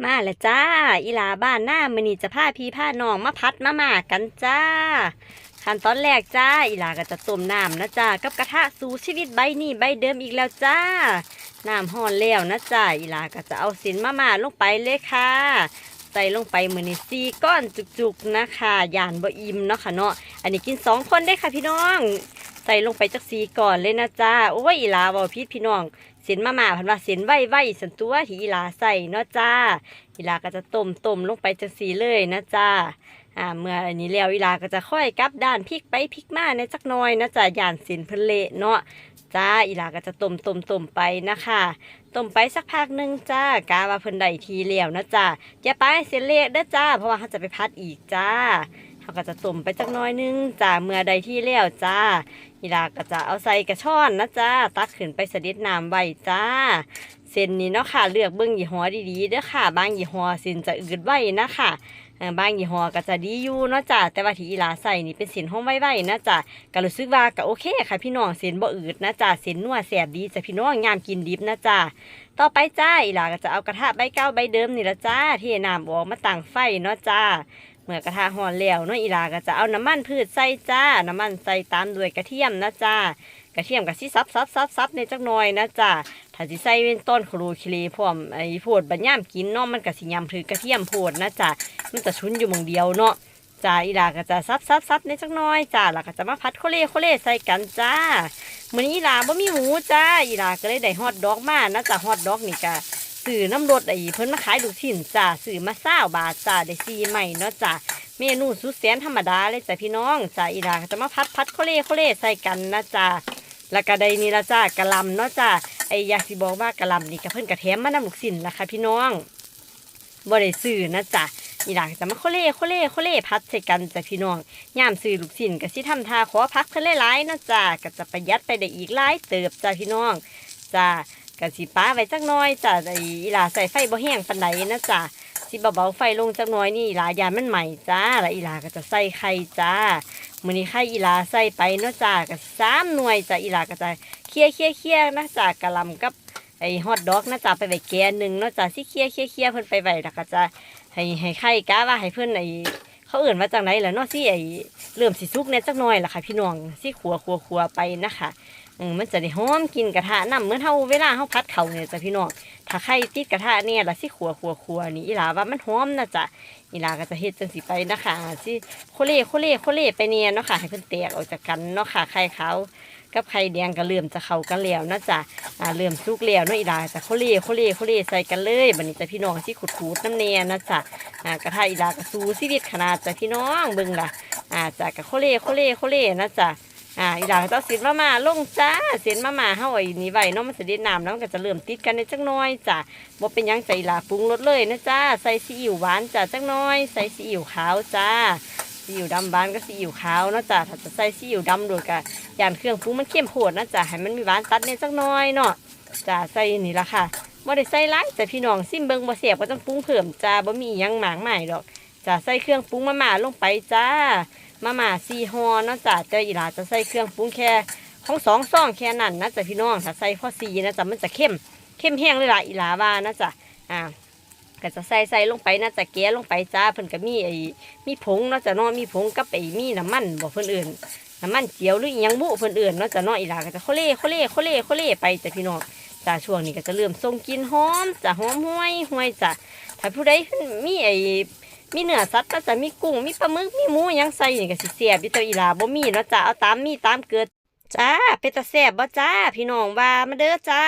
มาแล้วจ้า อีหลาบ้านหน้ามือนีจะพาพี่พาน้องมาพัดมาม่ากันจ้า ขั้นตอนแรกจ้า อีหลาก็จะต้มน้ำนะจ้า กับกระทะสู่ชีวิตใบนี้ใบเดิมอีกแล้วจ้า น้ำห่อนแล้วนะจ้า อีหลาก็จะเอาสินมาม่าลงไปเลยค่ะ ใส่ลงไปมือนี่สี่ก้อนจุกๆนะคะยานบ่อิ่มเนาะค่ะเนาะ อันนี้กินสองคนได้ค่ะพี่น้อง ใส่ลงไปจักสีก่อนเลยนะจ้า โอ้ยอีหลาบอกพี่พี่น้อง เส้นมาม่าพันว่าเส้นไว้ไว้สันตัวที่อีลาใส่เนาะจ้าอีลาก็จะต้มต้มลงไปจังสีเลยนะจ้าอ่าเมื่ออันนี้แล้วอีลาก็จะค่อยกลับด้านพลิกไปพลิกมาในจักน่อยนะจ้าย่านเส้นเพนเละเนาะจ้าอีลาก็จะต้มต้มต้มไปนะคะต้มไปสักพักหนึ่งจ้ากาว่าเพิ่นได้ทีแล้วนะจ้าอย่าไปเส้นเละเด้อจ้า เพราะว่าเขาจะไปพัดอีกจ้า เขาก็จะต้มไปจักน้อยหนึงจ้าเมื่อใดที่แล้วจ้าอีลาก็จะเอาใส่กระชอนนะจ้าตักขึ้นไปสด็จน้ำไว้จ้า เส้นนี้เนาะค่ะเลือกเบิ้องยี่ห้อดีๆเด้อค่ะบางยี่ห้อเส้นจะอืดไว้นะคะบางยี่ห้อก็จะดีอยู่เนาะจ้าแต่ว่าที่อีลาใส่นี่เป็นเส้นห้องไว้ๆนะจ้าก็รู้สึกว่าก็โอเคค่ะ พี่น้องเส้นบ่อืดนะจ้าเส้นนัวแสบดีจ้ะพี่น้องยามกินดิบนะจ้าต่อไปจ้าอีลาก็จะเอากระทะใบเก้าใบเดิมนี่ละจ้าเทน้ำออกมาตั้งไฟเนาะจ้า เมื่อกระทะห่อนแล้วเนาะอีหลาก็จะเอาน้ำมันพืชใส่จ้า น้ำมันใส่ตามด้วยกระเทียมนะจ้ากระเทียมกับสิซับซับซับซับในจักหน่อยนะจ้าถ้าสิใส่เป็นต้นครูคิเลพร้อมไอ้โพดบัญญามกินเนาะมันก็สิยำถือกระเทียมโพดนะจ้ามันจะชุนอยู่มองเดียวเนาะจ้าอีหลาก็จะซับซับซับในจักหน่อยจ้าแล้วก็จะมาพัดโคเล่โคเล่ใส่กันจ้ามื้อนี้อีหลาบ่มีหมูจ้าอีหลาก็เลยได้ฮอทดอกมานะจ้าฮอทดอกนี่ก็ ซื้อน้ำรถไอ้เพิ่นมาขายลูกชิ้นจ้าซื้อมาเศร้าบาทจ้าได้ซีใหม่เนาะจ้าเมนูสุดแสนธรรมดาเลยจ้ะพี่น้องจ้าอีดาก็จะมาพัดพัดโคเล่โคเล่ใส่กันนะจ้าแล้วก็ได้นี่ละจ้ากะลำเนาะจ้าไอ้อยากสิบอกว่ากะลำนี่กะเพิ่นกะแถมมาน้ำลูกสิ้นละค่ะพี่น้องบ่ได้ซื้อนะจ้าอีดาก็จะมาโคเล่โคเล่โคเล่พัดใส่กันจ้ะพี่น้องย่ามซื้อลูกสิ้นก็สิทำทาขอพักเพิ่นหลายๆนาะจ้าก็จะประหยัดไปได้อีกหลายเติบจ้ะพี่น้องจ้า กะสิป้าไว้จักหน้อยจ้าไอ้อีหลาใส่ไฟบ่แห้งปานใดนะจ้าสิเบาๆไฟลงจักหน่อยนี่หลายานมันใหม่จ้าแล้วอีหลาก็จะใส่ไข่จ้ามื้อนี้ไข่อีหลาใส่ไปเนาะจ้าก็สามหน่วยจ้าอีหลาก็จะเคี่ยเคี่ยเคี่ยนะจ้ากะลำกับไอ้ฮอทดอกนะจ้าไปไว้แกนหนึ่งเนาะจ้าสิเคี่ยเคี่ยเคี่ยเพิ่นไปไว้แล้วก็จะให้ให้ไข่กะว่าให้เพิ่นไอ้ เขาเอื่นว่าจังไหนล่ะเนาะสิไอ้เริ่มสิสุกเนี่ยจักหน่อยล่ะค่ะพี่น้องสิขัวขัวขัวไปนะคะอืมมันจะได้หอมกินกระทะน้ำเมื่อนเฮาเวลาเฮาพัดเขาเนี่ยจ้ะพี่น้องถ้าไข่ติดกระทะเนี่ยล่ะสิขัวขัวขัวนี่อีหลาว่ามันหอมนะจ๊ะอีหลาก็จะเฮ็ดจังสิไปนะคะสิโคเล่โคเล่โคเล่ไปเนี่ยเนาะค่ะให้เพิ่นแตกออกจากกันเนาะค่ะไข่ขากับไข่แดงก็เริ่มจะเข้ากันแล้วนะจ๊ะอ่าเริ่มสุกแล้วเนาะอีหลาจะโคเล่โคเล่โคเล่ใส่กันเลยบัดนี้จ้ะพี่น้องสิขูดๆน้ำเนียนะจ๊ะ อ่ากระทะอีหลาก็สู้ชีวิตขนาดจ้ะพี่น้องเบิ่งล่ะอ่าจ้ะกับโคเล่โคเล่โคเล่นะจ๊ะอ่าอีหลาก็จะเอาสินมามาลงจ้าเส้นมามาเฮาไว้นี่ไว้เนาะมันสิได้น้ำแล้วมันก็จะเริ่มติดกันในจักหน้อยจ้ะบ่เป็นหยังใจหลาปรุงรสเลยนะจ้าใส่ซีอิ๊วหวานจ้ะจักหน้อย ใส่ซีอิ๊วขาวจ้าซีอิ๊วดำหวานก็ซีอิ๊วขาวเนาะจ้ะถ้าจะใส่ซีอิ๊วดำโดยก็ย่านเครื่องปรุงมันเข้มโพดนะจ้ะให้มันมีหวานตัดในจักหน้อยเนาะจ้าใส่นี่ละค่ะ บ่ได้ใส่หลายแต่พี่น้องซิมเบิงบ่แซ่บก็ต้องปรุงเพิ่มจ้าบ่มียังหมากหมายดอกจ้าใส่เครื่องปรุงมาม่าลงไปจ้ามาม่าซีฮอเนาะจ้ะแต่อีหลาจะใส่เครื่องปรุงแค่ของสองซองแค่นั้นนะจ๊ะพี่น้องถ้าใส่ข้อซีนะจ๊ะมันจะเข้มเข้มแห้งเลยล่ะอีหลาว่านะจ๊ะอ่าก็จะใส่ใส่ลงไปนะจะแกะลงไปจ้าเพิ่นก็มีไอ้มีผงเนาะจ้ะเนาะมีผงกับไอ้มีน้ำมันบอกเพิ่นอื่นน้ำมันเจียวหรือยังบุเพิ่นอื่นเนาะจ้ะเนาะอีหลาก็จะโคเล่โคเล่โคเล่โคเล่ไปจ้ะพี่น้อง จ้าช่วงนี้ก็จะเริ่มส่งกินหอมจ้ะหอมห้วยห้วยจ้ะถ้าผู้ใดมีไอ้มีเนื้อสัตว์ก็จะมีกุ้งมีปลาหมึกมีหมูยังใส่นี่ก็สิเสียบอยู่ตัวอีลาบ่มีเนาะจ้าเอาตามมีตามเกิดจ้าเป็นตาแซ่บบ่จ้าพี่น้องว่ามาเด้อจ้า